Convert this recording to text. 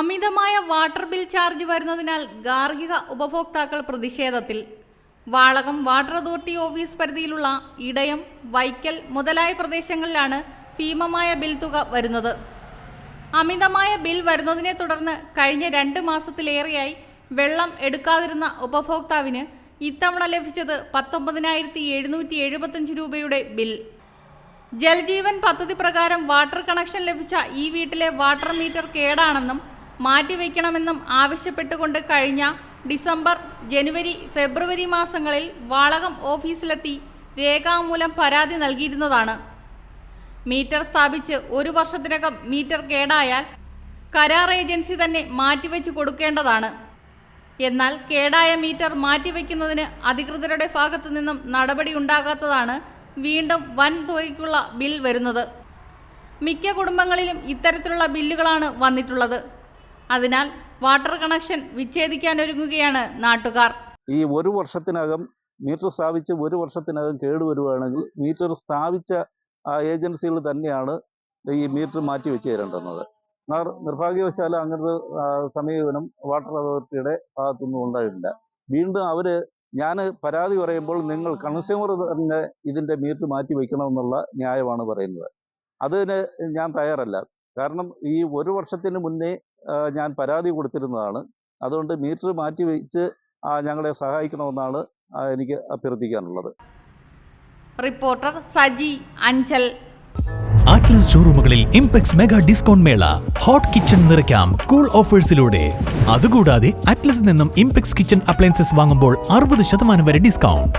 അമിതമായ water bill charge വരുന്നതിനാൽ ഗാർഹിക ഉപഭോക്താക്കൾ പ്രതിഷേധത്തിൽ. വാളകം വാട്ടർ അതോറിറ്റി ഓഫീസ് പരിധിയിലുള്ള ഇടയം വൈക്കൽ മുതലായ പ്രദേശങ്ങളിലാണ് ഭീമമായ ബിൽ തുക വരുന്നത്. അമിതമായ ബിൽ വരുന്നതിനെ തുടർന്ന് കഴിഞ്ഞ രണ്ട് മാസത്തിലേറെയായി വെള്ളം എടുക്കാതിരുന്ന ഉപഭോക്താവിന് ഇത്തവണ ലഭിച്ചത് പത്തൊമ്പതിനായിരത്തി എഴുന്നൂറ്റി എഴുപത്തഞ്ച് രൂപയുടെ ബിൽ. ജൽജീവൻ പദ്ധതി പ്രകാരം വാട്ടർ കണക്ഷൻ ലഭിച്ച ഈ വീട്ടിലെ വാട്ടർ മീറ്റർ കേടാണെന്നും മാറ്റിവെക്കണമെന്നും ആവശ്യപ്പെട്ടുകൊണ്ട് കഴിഞ്ഞ ഡിസംബർ ജനുവരി ഫെബ്രുവരി മാസങ്ങളിൽ വാളകം ഓഫീസിലെത്തി രേഖാമൂലം പരാതി നൽകിയിരുന്നതാണ്. മീറ്റർ സ്ഥാപിച്ച് ഒരു വർഷത്തിനകം മീറ്റർ കേടായാൽ കരാർ ഏജൻസി തന്നെ മാറ്റിവെച്ച് കൊടുക്കേണ്ടതാണ്. എന്നാൽ കേടായ മീറ്റർ മാറ്റിവെക്കുന്നതിന് അധികൃതരുടെ ഭാഗത്തു നിന്നും നടപടി ഉണ്ടാകാത്തതാണ് വീണ്ടും വൻ തുകയ്ക്കുള്ള ബിൽ വരുന്നത്. മിക്ക കുടുംബങ്ങളിലും ഇത്തരത്തിലുള്ള ബില്ലുകളാണ് വന്നിട്ടുള്ളത്. അതിനാൽ വാട്ടർ കണക്ഷൻ വിച്ഛേദിക്കാൻ ഒരുങ്ങുകയാണ് നാട്ടുകാർ. ഈ ഒരു വർഷത്തിനകം മീറ്റർ സ്ഥാപിച്ച് ഒരു വർഷത്തിനകം കേടുവരുവാണെങ്കിൽ മീറ്റർ സ്ഥാപിച്ച ഏജൻസികൾ തന്നെയാണ് ഈ മീറ്റർ മാറ്റി വെച്ച് തരേണ്ടുന്നത് നിർഭാഗ്യവശാൽ അങ്ങനൊരു സമീപനം വാട്ടർ അതോറിറ്റിയുടെ ഭാഗത്തുനിന്നും ഉണ്ടായിട്ടില്ല. വീണ്ടും അവർ ഞാൻ പരാതി പറയുമ്പോൾ നിങ്ങൾ കൺസ്യൂമർ തന്നെ ഇതിന്റെ മീറ്റർ മാറ്റി വെക്കണമെന്നുള്ള ന്യായമാണ് പറയുന്നത്. അതിന് ഞാൻ തയ്യാറല്ല. കാരണം ഈ ഒരു വർഷത്തിന് മുന്നേ ഞാൻ പരാതി കൊടുത്തിരുന്നതാണ്. അതുകൊണ്ട് മീറ്റർ മാറ്റി വെച്ച് ഞങ്ങളെ സഹായിക്കണമെന്നാണ് എനിക്ക് അഭ്യർത്ഥിക്കാനുള്ളത്. റിപ്പോർട്ടർ സജി അഞ്ചൽ. ആറ്റ്ലസ് ഷോറൂമുകളിൽ ഇംപെക്സ് മെഗാ ഡിസ്കൗണ്ട് മേള ഹോട്ട് കിച്ചൺ നിറയ്ക്കാം കൂൾ ഓഫേഴ്സിലൂടെ അതുകൂടാതെ അറ്റ്ലസിൽ നിന്നും ഇംപെക്സ് കിച്ചൺ അപ്ലയൻസസ് വാങ്ങുമ്പോൾ അറുപത് ശതമാനം വരെ ഡിസ്കൗണ്ട്